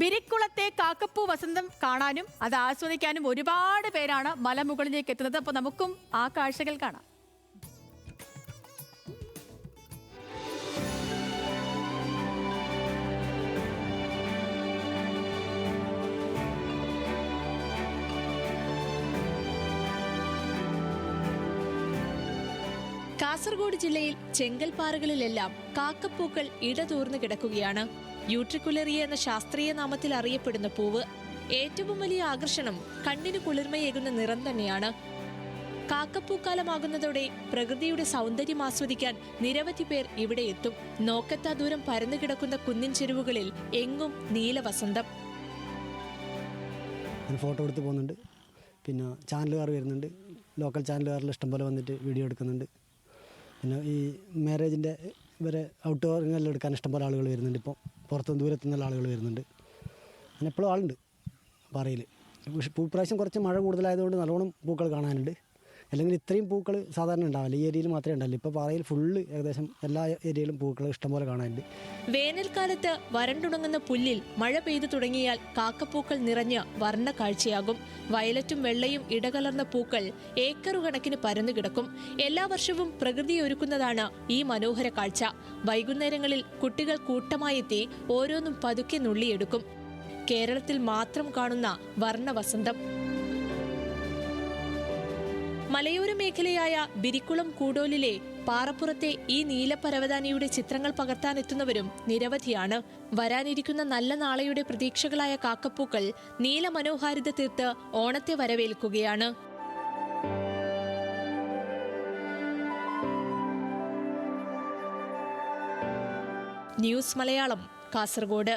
ബിരിക്കുളത്തെ കാക്കപ്പൂ വസന്തം കാണാനും അത് ആസ്വദിക്കാനും ഒരുപാട് പേരാണ് മലമുകളിലേക്ക് എത്തുന്നത്. അപ്പൊ നമുക്കും ആ കാഴ്ചകൾ കാണാം. കാസർഗോഡ് ജില്ലയിൽ ചെങ്കൽപ്പാറകളിലെല്ലാം കാക്കപ്പൂക്കൾ ഇടതൂർന്നു കിടക്കുകയാണ്. യൂട്രിക്കുലറിയ എന്ന ശാസ്ത്രീയ നാമത്തിൽ അറിയപ്പെടുന്ന പൂവ് ഏറ്റവും വലിയ ആകർഷണം കണ്ണിന് കുളിർമയേകുന്ന നിറം തന്നെയാണ്. കാക്കപ്പൂക്കാലമാകുന്നതോടെ പ്രകൃതിയുടെ സൗന്ദര്യം ആസ്വദിക്കാൻ നിരവധി പേർ ഇവിടെ എത്തും. നോക്കത്താ ദൂരം പരന്നു കിടക്കുന്ന കുന്നിൻ ചെരുവുകളിൽ എങ്ങും നീലവസന്തം ഫോട്ടോ എടുത്ത് പോകുന്നുണ്ട്. പിന്നെ ചാനലുകാർ വരുന്നുണ്ട്. ലോക്കൽ ചാനലുകാരിൽ ഇഷ്ടംപോലെ വന്നിട്ട് വീഡിയോ എടുക്കുന്നുണ്ട്. പിന്നെ ഈ മാരേജിന്റെ ഇവരെ ഔട്ട്ഡോറിങ്ങെല്ലാം എടുക്കാൻ ഇഷ്ടംപോലെ ആളുകൾ വരുന്നുണ്ട് ഇപ്പോൾ പുറത്ത് ദൂരത്തു നിന്നുള്ള ആളുകൾ വരുന്നുണ്ട്. അങ്ങനെ എപ്പോഴും ആളുണ്ട്. പാറയിൽ പക്ഷേ പൂപ്രാവശ്യം കുറച്ച് മഴ കൂടുതലായതുകൊണ്ട് നല്ലോണം പൂക്കൾ കാണാനുണ്ട്. അല്ലെങ്കിൽ ഇത്രയും പൂക്കൾ സാധാരണ ഉണ്ടാവില്ല. ഈ ഏരിയയിൽ മാത്രമേ ഉണ്ടാവില്ല ഇപ്പോൾ പാറയിൽ ഫുള്ള് ഏകദേശം എല്ലാ ഏരിയയിലും പൂക്കൾ ഇഷ്ടംപോലെ കാണാനുണ്ട്. വേനൽക്കാലത്ത് വരണ്ടുണങ്ങുന്ന പുല്ലിൽ മഴ പെയ്തു തുടങ്ങിയാൽ കാക്കപ്പൂക്കൾ നിറഞ്ഞ് വർണ കാഴ്ചയാകും. വയലറ്റും വെള്ളയും ഇടകലർന്ന പൂക്കൾ ഏക്കറു കണക്കിന് പരന്നു കിടക്കും. എല്ലാ വർഷവും പ്രകൃതി ഒരുക്കുന്നതാണ് ഈ മനോഹര കാഴ്ച. വൈകുന്നേരങ്ങളിൽ കുട്ടികൾ കൂട്ടമായെത്തി ഓരോന്നും പതുക്കെ നുള്ളിയെടുക്കും. കേരളത്തിൽ മാത്രം കാണുന്ന വർണവസന്തം മലയോര മേഖലയായ ബിരിക്കുളം കൂടോലിലെ പാറപ്പുറത്തെ ഈ നീലപരവതാനിയുടെ ചിത്രങ്ങൾ പകർത്താനെത്തുന്നവരും നിരവധിയാണ്. വരാനിരിക്കുന്ന നല്ല നാളെയുടെ പ്രതീക്ഷകളായ കാക്കപ്പൂക്കൾ നീലമനോഹാരിത തീർത്ത് ഓണത്തെ വരവേൽക്കുകയാണ്. ന്യൂസ് മലയാളം കാസർഗോഡ്.